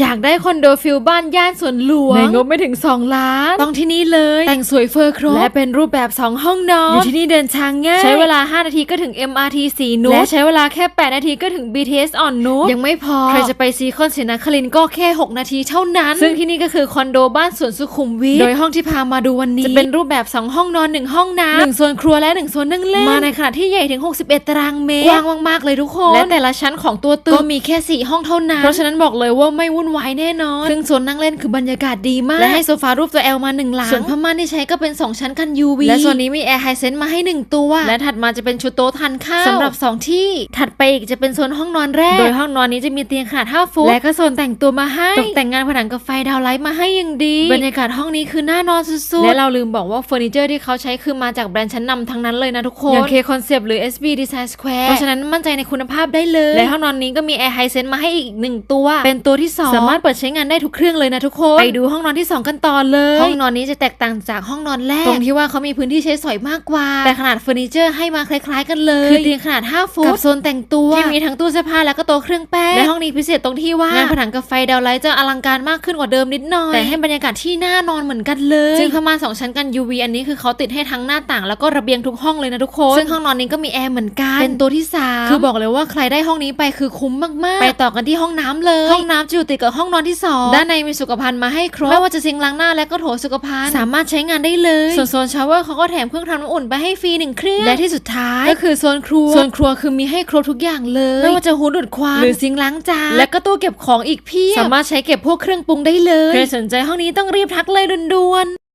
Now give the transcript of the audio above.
อยากได้คอนโดฟิลบ้านย่านสวนหลวงในงบไม่ถึง 2 ล้าน ต้องที่นี่เลย แต่งสวยเฟอร์ครบและเป็นรูปแบบ 2 ห้องนอนอยู่ที่นี่เดินทางง่าย ใช้เวลา 5 นาทีก็ถึง MRT สีนุชและใช้เวลาแค่ 8 นาทีก็ถึง BTS อ่อนนุชยังไม่พอ ใครจะไปซีคอนศรีนครินทร์ก็แค่ 6 นาทีเท่านั้น ซึ่งที่นี่ก็คือคอนโดบ้านสวนสุขุมวิทโดยห้องที่พามาดูวันนี้ จะเป็นรูปแบบ 2 ห้องนอน 1 ห้องน้ำหนึ่งโซนครัวและ1โซนนั่งเล่นมาในขนาดที่ใหญ่ถึง 61 ตารางเมตรกว้างมากๆเลยทุกคนและแต่ละชั้นของตัวตึกก็มีแค่ 4 ห้องเท่านั้นเพราะฉะนั้นบอกเลยว่าไม่วุ่นวายแน่นอน ซึ่งโซนนั่งเล่นคือบรรยากาศดีมาก และให้โซฟารูปตัว L มาหนึ่งหลัง ส่วนผ้าม่านที่ใช้ก็เป็น 2 ชั้นกัน UV และโซนนี้มีแอร์ไฮเซนมาให้ 1 ตัว และถัดมาจะเป็นชุดโต๊ะทานข้าวสำหรับ 2 ที่ ถัดไปอีกจะเป็นโซนห้องนอนแรก โดยห้องนอนนี้จะมีเตียงขนาด5ฟุตและก็โซนแต่งตัวมาให้ตกแต่งงานผนังกับไฟดาวไลท์มาให้อย่างดี บรรยากาศห้องนี้คือน่านอนสุดๆและเราลืมบอกว่าเฟอร์นิเจอร์ที่เขาใช้คือมาจากแบรนด์ชั้นนำทั้งนั้นเลยนะทุกคนอย่าง K Concept หรือ SB Design Square เพราะฉะนั้นมั่นใจในคุณภาพได้เลย และห้องนอนนี้ก็มีแอร์ไฮเซนมาให้อีกหนึ่งตัว เป็นตัวที่ 2สามารถเปิดใช้งานได้ทุกเครื่องเลยนะทุกคนไปดูห้องนอนที่ 2 กันต่อเลย ห้องนอนนี้จะแตกต่างจากห้องนอนแรกตรงที่ว่าเขามีพื้นที่ใช้สอยมากกว่า แต่ขนาดเฟอร์นิเจอร์ให้มาคล้าย ๆ กันเลยคือเตียงขนาด 5 ฟุตกับโซนแต่งตัวที่มีทั้งตู้เสื้อผ้าแล้วก็โต๊ะเครื่องแป้งและห้องนี้พิเศษตรงที่ว่างานผนังกับไฟดาวไลท์จะอลังการมากขึ้นกว่าเดิมนิดหน่อยแต่ให้บรรยากาศที่น่านอนเหมือนกันเลยซึ่งผ้าม่านสองชั้นกัน UV อันนี้คือเขาติดให้ทั้งหน้าต่างแล้วก็ระเบียงทุกห้องเลยนะทุกคนซึ่งห้องนอนนี้ก็มีแอร์เหมือนกันเป็นตัวที่สามคือบอกเลยว่าใครได้ห้องนี้ไปคือคุ้มมากๆ ไปต่อกันที่ห้องน้ำเลย ห้องน้ำจะอยู่ติดกับห้องนอนที่สองด้านในมีสุขภัณฑ์มาให้ครบไม่ว่าจะซิงค์ล้างหน้าและก็โถสุขภัณฑ์สามารถใช้งานได้เลย ส่วนโซนชาวเวอร์เขาก็แถมเครื่องทำน้ำอุ่นไปให้ฟรีหนึ่งเครื่องและที่สุดท้ายก็คือโซนครัวโซนครัวคือมีให้ครบทุกอย่างเลยไม่ว่าจะหูดูดควันหรือซิงค์ล้างจานและก็ตู้เก็บของอีกเพียบสามารถใช้เก็บพวกเครื่องปรุงได้เลยใครสนใจห้องนี้ต้องรีบทักเลยด่วนๆ